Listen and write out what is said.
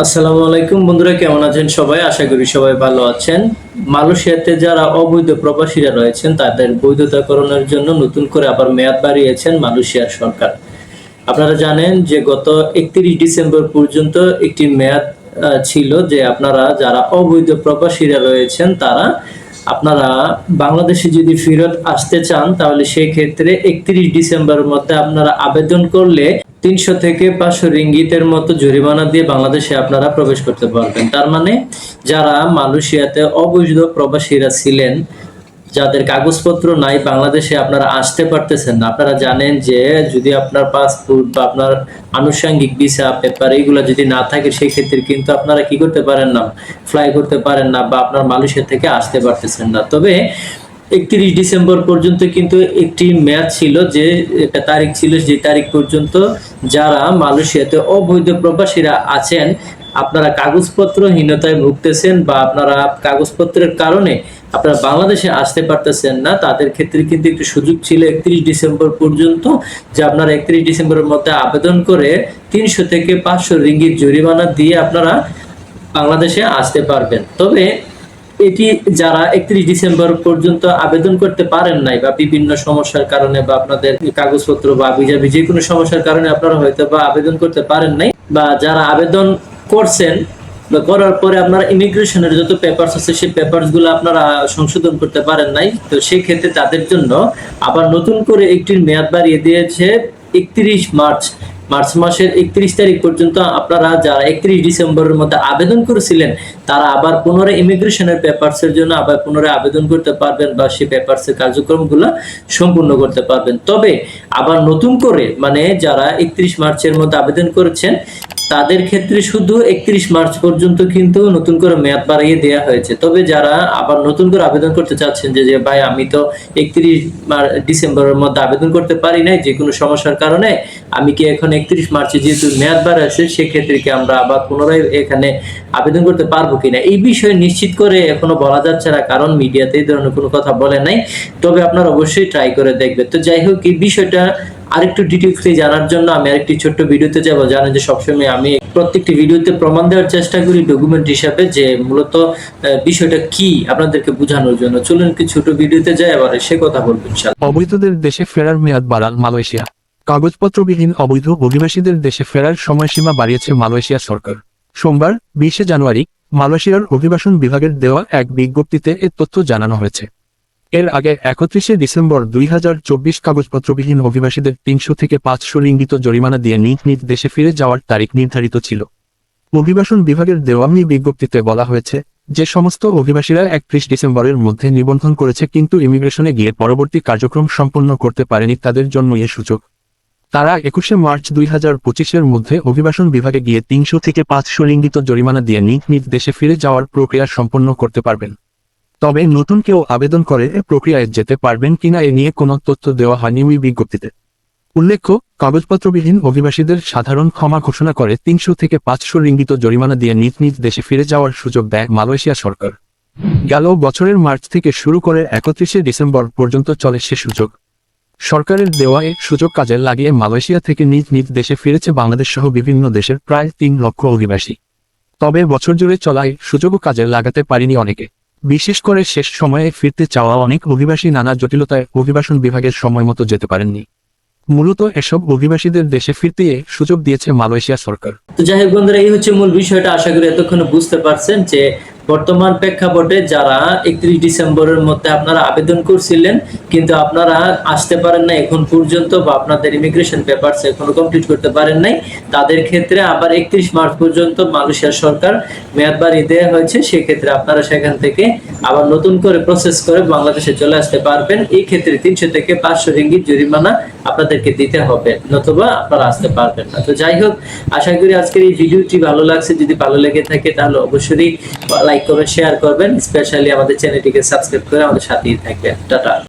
আসসালামু আলাইকুম বন্ধুরা, কেমন আছেন সবাই? আশা করি সবাই ভালো আছেন। মালয়েশিয়াতে যারা অবৈধ প্রবাসীরা রয়েছেন, তাদের বৈধতাকরণের জন্য নতুন করে আবার মেয়াদ বাড়িয়েছেন মালয়েশিয়ার সরকার। আপনারা জানেন যে গত একত্রিশ ডিসেম্বর পর্যন্ত একটি মেয়াদ ছিল যে আপনারা যারা অবৈধ প্রবাসীরা রয়েছেন, তারা আপনারা বাংলাদেশে যদি ফেরত আসতে চান, তাহলে সেই ক্ষেত্রে একত্রিশ ডিসেম্বরের মধ্যে আপনারা আবেদন করলে তিনশো থেকে পাঁচশো রিঙ্গিতের মতো জরিমানা দিয়ে বাংলাদেশে আপনারা প্রবেশ করতে পারবেন। তার মানে যারা মালয়েশিয়াতে অবৈধ প্রবাসীরা ছিলেন, যাদের কাগজপত্র নাই, বাংলাদেশে আপনারা আসতে পারতেছেন না। আপনারা জানেন যে যদি আপনার পাসপোর্ট বা আপনার আনুষঙ্গিক ভিসা, পেপার এইগুলো যদি না থাকে সেই ক্ষেত্রে কিন্তু আপনারা কি করতে পারেন না ফ্লাই করতে পারেন না বা আপনার মালয়েশিয়া থেকে আসতে পারতেছেন না। তবে একত্রিশ ডিসেম্বর পর্যন্ত কিন্তু একটি ম্যাচ ছিল যে, একটা তারিখ ছিল যে তারিখ পর্যন্ত যারা মালয়েশিয়াতে অবৈধ প্রবাসীরা আছেন, আপনারা কাগজপত্রহীনতায় ভুগতেছেন বা আপনারা কাগজপত্রের কারণে আপনারা বাংলাদেশে আসতে পারতেছেন না, তাদের ক্ষেত্রে কিন্তু একটু সুযোগ ছিল একত্রিশ ডিসেম্বর পর্যন্ত যে আপনারা একত্রিশ ডিসেম্বরের মধ্যে আবেদন করে তিনশো থেকে পাঁচশো রিঙ্গিত জরিমানা দিয়ে আপনারা বাংলাদেশে আসতে পারবেন। তবে এটি যারা একত্রিশ ডিসেম্বর পর্যন্ত আবেদন করতে পারেন নাই বা বিভিন্ন সমস্যার কারণে বা আপনাদের কাগজপত্র বা ভিজাভি যে কোনো সমস্যার কারণে আপনারা হয়তো বা আবেদন করতে পারেন নাই বা যারা আবেদন করছেন বা করার পরে আপনারা ইমিগ্রেশনের যত পেপারস আছে, সেই পেপারসগুলো আপনারা সংশোধন করতে পারেন নাই। তো সেই ক্ষেত্রে তাদের জন্য আবার নতুন করে একটি মেয়াদ বাড়িয়ে দিয়েছে একত্রিশ মার্চ। মার্চ মাসের একত্রিশ তারিখ পর্যন্ত আপনারা যারা একত্রিশ ডিসেম্বরের মধ্যে আবেদন করেছিলেন, তারা আবার পুনরায় ইমিগ্রেশনের পেপারসের জন্য আবার পুনরায় আবেদন করতে পারবেন বা সেই পেপারসের কার্যক্রমগুলো সম্পূর্ণ করতে পারবেন। তবে আবার নতুন করে মানে যারা একত্রিশ মার্চের মধ্যে আবেদন করেছেন তাদের ক্ষেত্রে শুধু একত্রিশ মার্চ পর্যন্ত কিন্তু নতুন করে মেয়াদ বাড়িয়ে দেওয়া হয়েছে। তবে যারা আবার নতুন করে আবেদন করতে চাচ্ছেন যে ভাই, আমি তো একত্রিশ ডিসেম্বরের মধ্যে আবেদন করতে পারি নাই, যে কোনো সমস্যার কারণে আমি কি এখন একত্রিশ মার্চে যেহেতু মেয়াদ বাড়ে আছে, সেক্ষেত্রে কি আমরা আবার পুনরায় এখানে আবেদন করতে পারব কিনা? এই বিষয়ে নিশ্চিত করে এখনও বলা যাচ্ছে না, কারণ মিডিয়াতে এই ধরনের কোনো কথা বলে নাই। তবে আপনারা অবশ্যই ট্রাই করে দেখবেন। তো যাই হোক, এই বিষয়টা আরেকটু ডিটেলসে জানার জন্য আমি আরেকটি ছোট্ট ভিডিওতে যাব, জানেন যে সবসময় আমি প্রত্যেকটি ভিডিওতে প্রমাণ দেওয়ার চেষ্টা করি ডকুমেন্ট হিসাবে যে মূলত বিষয়টা কি আপনাদেরকে বোঝানোর জন্য। চলুন কি ছোট ভিডিওতে যাই, আবার সে কথা বলব অবৈধদের দেশে ফেরার মেয়াদ বাড়াল মালয়েশিয়া। কাগজপত্রবিহীন অবৈধ অভিবাসীদের দেশে ফেরার সময়সীমা বাড়িয়েছে মালয়েশিয়া সরকার। সোমবার, বিশে জানুয়ারি, মালয়েশিয়ার অভিবাসন বিভাগের দেওয়া এক বিজ্ঞপ্তিতে এ তথ্য জানানো হয়েছে। এর আগে একত্রিশে ডিসেম্বর দুই হাজার চব্বিশ কাগজপত্রবিহীন অভিবাসীদের তিনশো থেকে পাঁচশো রিঙ্গিত জরিমানা দিয়ে নিজ নিজ দেশে ফিরে যাওয়ার তারিখ নির্ধারিত ছিল। অভিবাসন বিভাগের দেওয়ানি বিজ্ঞপ্তিতে বলা হয়েছে যে, সমস্ত অভিবাসীরা একত্রিশ ডিসেম্বরের মধ্যে নিবন্ধন করেছে কিন্তু ইমিগ্রেশনে গিয়ে পরবর্তী কার্যক্রম সম্পন্ন করতে পারেনি তাদের জন্য এ সুযোগ তারা একুশে মার্চ দুই হাজার পঁচিশের মধ্যে অভিবাসন বিভাগে গিয়ে তিনশো থেকে পাঁচশো রিঙ্গিত জরিমানা দিয়ে নিজ নিজ দেশে ফিরে যাওয়ার প্রক্রিয়া সম্পন্ন করতে পারবেন। তবে নতুন কেউ আবেদন করে এ প্রক্রিয়ায় যেতে পারবেন কিনা এ নিয়ে কোনো তথ্য দেওয়া হয়নি ওই বিজ্ঞপ্তিতে। উল্লেখ্য, কাগজপত্রবিহীন অভিবাসীদের সাধারণ ক্ষমা ঘোষণা করে তিনশো থেকে পাঁচশো রিঙ্গিত জরিমানা দিয়ে নিজ নিজ দেশে ফিরে যাওয়ার সুযোগ দেয় মালয়েশিয়া সরকার। গেল বছরের মার্চ থেকে শুরু করে একত্রিশে ডিসেম্বর পর্যন্ত চলে সে সুযোগ। সরকারের দেওয়া এই সুযোগ কাজে লাগিয়ে মালয়েশিয়া থেকে নিজ নিজ দেশে ফিরেছে বাংলাদেশ সহ বিভিন্ন দেশের প্রায় তিন লক্ষ অভিবাসী। তবে বছর জুড়ে চলা এই সুযোগও কাজে লাগাতে পারেনি অনেকে। বিশেষ করে শেষ সময়ে ফিরতে চাওয়া অনেক অভিবাসী নানা জটিলতায় অভিবাসন বিভাগের সময় মতো যেতে পারেননি। মূলত এসব অভিবাসীদের দেশে ফিরতে সুযোগ দিয়েছে মালয়েশিয়া সরকার। তো যাই হোক বন্ধুরা, এই হচ্ছে মূল বিষয়টা। আশা করি এতক্ষণ বুঝতে পারছেন যে বর্তমান প্রেক্ষাপটে যারা একত্রিশ ডিসেম্বরের মধ্যে আপনারা আবেদন করছিলেন, কিন্তু আপনারা আসতে পারেন না এখন পর্যন্ত বা আপনাদের ইমিগ্রেশন পেপারস এখনও কমপ্লিট করতে পারেন নাই। তাদের ক্ষেত্রে আবার একত্রিশ মার্চ পর্যন্ত মালয়েশিয়া সরকার মেয়াদ বাড়িয়ে দেওয়া হয়েছে, সেক্ষেত্রে আপনারা সেখান থেকে আবার নতুন করে প্রসেস করে বাংলাদেশে চলে আসতে পারবেন। এই ক্ষেত্রে তিনশো থেকে পাঁচশো রিঙ্গিত জরিমানা আপনাদেরকে দিতে হবে, নতুবা আপনারা আসতে পারবেন না। তো যাই হোক, আশা করি আজকের এই ভিডিওটি ভালো লাগছে। যদি ভালো লেগে থাকে তাহলে অবশ্যই লাইক করবেন শেয়ার করবেন স্পেশালি আমাদের চ্যানেলটিকে সাবস্ক্রাইব করে আমাদের সাথেই থাকবেন। টাটা।